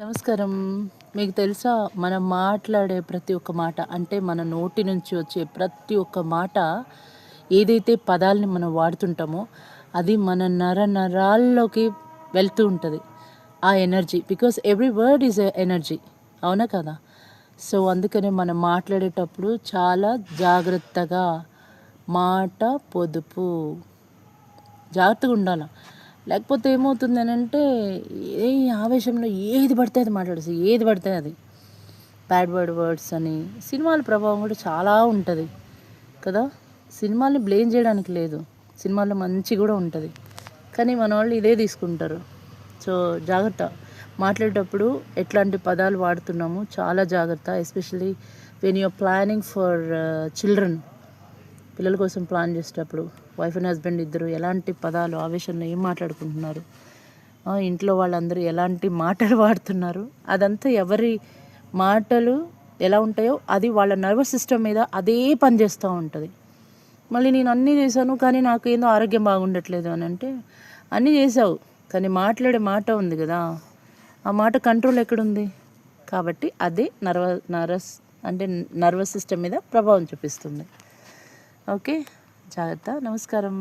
నమస్కారం. మీకు తెలుసా? మనం మాట్లాడే ప్రతి ఒక్క మాట అంటే మన నోటి నుంచి వచ్చే ప్రతి ఒక్క మాట ఏదైతే పదాలని మనం వాడుతుంటామో అది మన నర నరాల్లోకి వెళ్తూ ఉంటుంది. ఆ energy because every word is energy అవునా కదా? సో అందుకనే మనం మాట్లాడేటప్పుడు చాలా జాగ్రత్తగా మాట పొదుపు జాగ్రత్తగా ఉండాలి? లేకపోతే ఏమవుతుంది అని అంటే ఏ ఆవేశంలో ఏది పడితే అది మాట్లాడేసి ఏది పడితే అది. బ్యాడ్ బర్డ్ వర్డ్స్ అని. సినిమాల ప్రభావం కూడా చాలా ఉంటుంది కదా? సినిమాల్ని బ్లేమ్ చేయడానికి లేదు. సినిమాల్లో మంచి కూడా ఉంటుంది. కానీ మన వాళ్ళు ఇదే తీసుకుంటారు. సో జాగ్రత్త. మాట్లాడేటప్పుడు ఎట్లాంటి పదాలు వాడుతున్నాము చాలా జాగ్రత్త especially when you're planning for children. పిల్లల కోసం ప్లాన్ చేసేటప్పుడు వైఫ్ అండ్ హస్బెండ్ ఇద్దరు ఎలాంటి పదాలు ఆవేశంలో ఏం మాట్లాడుకుంటున్నారు? ఇంట్లో వాళ్ళందరూ ఎలాంటి మాటలు వాడుతున్నారు? అదంతా ఎవరి మాటలు ఎలా ఉంటాయో అది వాళ్ళ నర్వస్ సిస్టమ్ మీద అదే పనిచేస్తూ ఉంటుంది. మళ్ళీ నేను అన్నీ చేశాను కానీ నాకు ఏందో ఆరోగ్యం బాగుండట్లేదు అని అంటే అన్నీ చేసావు కానీ మాట్లాడే మాట ఉంది కదా ఆ మాట కంట్రోల్ ఎక్కడుంది? కాబట్టి అదే నర్వ నర్వస్ అంటే నర్వస్ సిస్టమ్ మీద ప్రభావం చూపిస్తుంది. ఓకే. జాగ్రత్త. నమస్కారం.